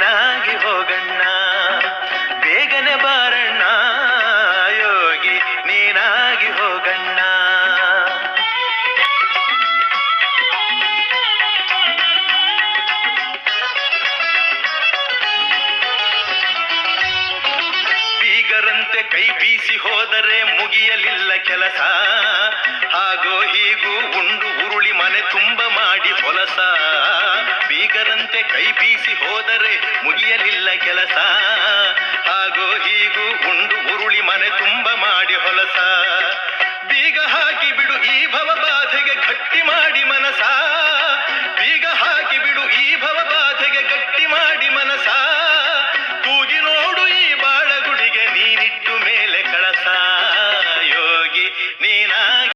ನೀನಾಗಿ ಹೋಗಣ್ಣ. ಬೇಗನೆ ಬಾರಣ್ಣ. ಯೋಗಿ, ನೀನಾಗಿ ಹೋಗಣ್ಣ. ಬೀಗರಂತೆ ಕೈ ಬೀಸಿ ಹೋದರೆ ಮುಗಿಯಲಿಲ್ಲ ಕೆಲಸ. ಹಾಗೋ ಹೀಗೂ ಉಂಡು ಉರುಳಿ ಮನೆ ತುಂಬ ಮಾಡಿ ಹೊಲಸ. ಬೀಗರಂತೆ ಕೈ ಬೀಸಿ ಹೋದರೆ ಮುಗಿಯಲಿಲ್ಲ ಕೆಲಸ. ಹಾಗೋ ಹೀಗೂ ಉಂಡು ಉರುಳಿ ಮನೆ ತುಂಬ ಮಾಡಿ ಹೊಲಸ. ಬೀಗ ಹಾಕಿ ಬಿಡು ಈ ಭವ ಬಾಧೆಗೆ ಗಟ್ಟಿ ಮಾಡಿ ಮನಸ. ಬೀಗ ಹಾಕಿ ಬಿಡು ಈ ಭವ ಬಾಧೆಗೆ ಗಟ್ಟಿ ಮಾಡಿ ಮನಸ. ತೂಗಿ ನೋಡು ಈ ಬಾಳಗುಡಿಗೆ ನೀನಿಟ್ಟು ಮೇಲೆ ಕಳಸ. ಯೋಗಿ, ನೀನು